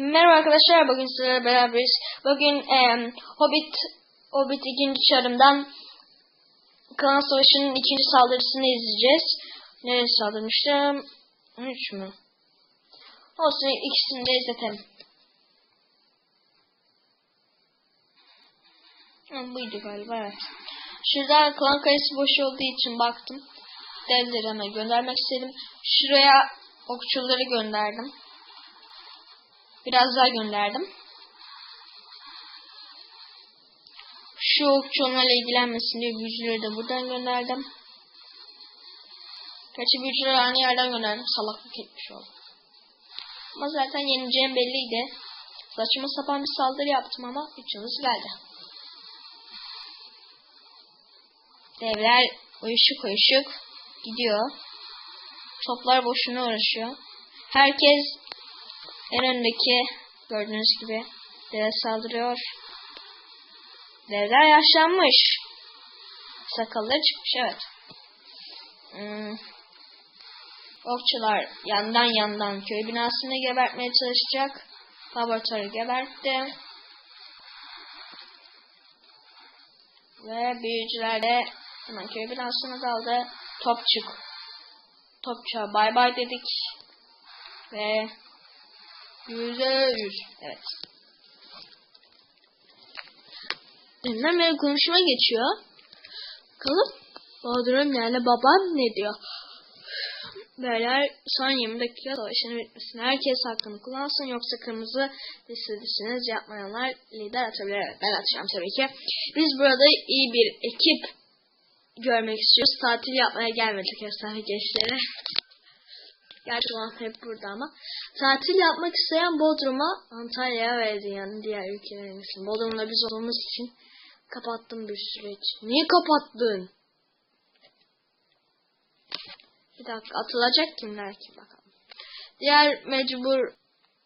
Merhaba arkadaşlar, bugün sizlerle beraberiz. Bugün em, Hobbit Hobbit ikinci çarımdan Klan Savaşı'nın ikinci saldırısını izleyeceğiz. Nereye saldırmıştım? 13 mü? Olsun ikisini de izletelim. Ha, buydu galiba evet. Şurada klan kayısı boş olduğu için baktım. Devleri göndermek istedim. Şuraya okçuları gönderdim. Biraz daha gönderdim. Şu okçu onlarla ilgilenmesin diye büyücüleri de buradan gönderdim. Gerçi büyücüleri aynı yerden gönderdim. Salaklık etmiş oldum. Ama zaten yeneceğim belliydi. Saçma sapan bir saldırı yaptım ama üçümüz geldi. Devler uyuşuk uyuşuk gidiyor. Toplar boşuna uğraşıyor. Herkes en öndeki gördüğünüz gibi deve saldırıyor. Devler yaşlanmış. Sakalları çıkmış evet. Hmm. Okçular yandan yandan köy binasını gebertmeye çalışacak. Laboratuvarı gebertti. Ve büyücüler de hemen köy binasına daldı. Topçuk. Topçuğa bay bay dedik. Ve Yüzde yüz. Evet. Deminden beri konuşma geçiyor. Bakalım Bodrum yani babam ne diyor? Beyler son 20 dakika savaşın bitmesine herkes hakkını kullansın yoksa kırmızı listedesiniz yapmayanlar lider atabilir. Evet, ben atacağım tabii ki. Biz burada iyi bir ekip görmek istiyoruz. Tatil yapmaya gelmedik esnafı gençlere. Gerçi olan hep burada ama. Tatil yapmak isteyen Bodrum'a Antalya'ya ve yani diğer ülkelerin için. Bodrum'da biz olduğumuz için kapattım bir süreç. Niye kapattın? Bir dakika atılacak kimler ki bakalım. Diğer mecbur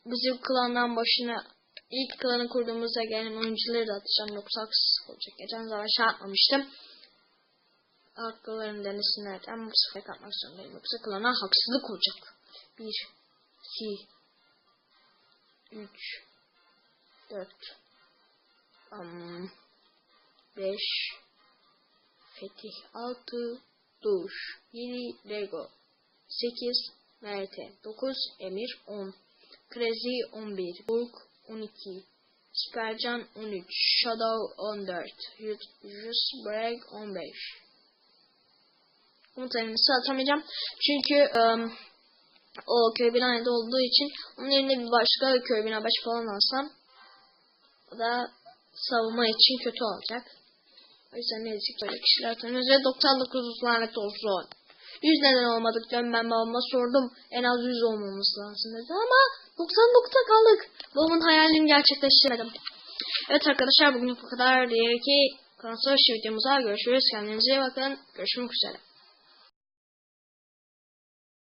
bizim klandan başına ilk klanı kurduğumuzda gelen oyuncuları da atacağım. Yoksa haksızlık olacak. Geçen zaman şey atmamıştım. Haklıların denesinler. Ama bu sefer katmak zorundayım. Yoksa klana haksızlık olacak. 1 2 3 4 5 Fetih 6 Duş 7 Lego 8 Merte 9 Emir 10 Crazy 11 Burg 12 Supercan 13 Shadow 14 Just Brag 15 Komutanımızı atamayacağım. Çünkü um, o köy binada olduğu için onun yerine bir başka köy bina falan alsam o da savunma için kötü olacak. O yüzden ne yazık böyle kişiler tanıyoruz ve 99 lanet olsun. 100 neden olmadık diyorum ben babama sordum. En az 100 olmamız lazım dedi ama 99'a kaldık. Babamın hayalini gerçekleştiremedim. Evet arkadaşlar bugün bu kadar. Diğer ki kanal videomuza görüşürüz. Kendinize iyi bakın. Görüşmek üzere.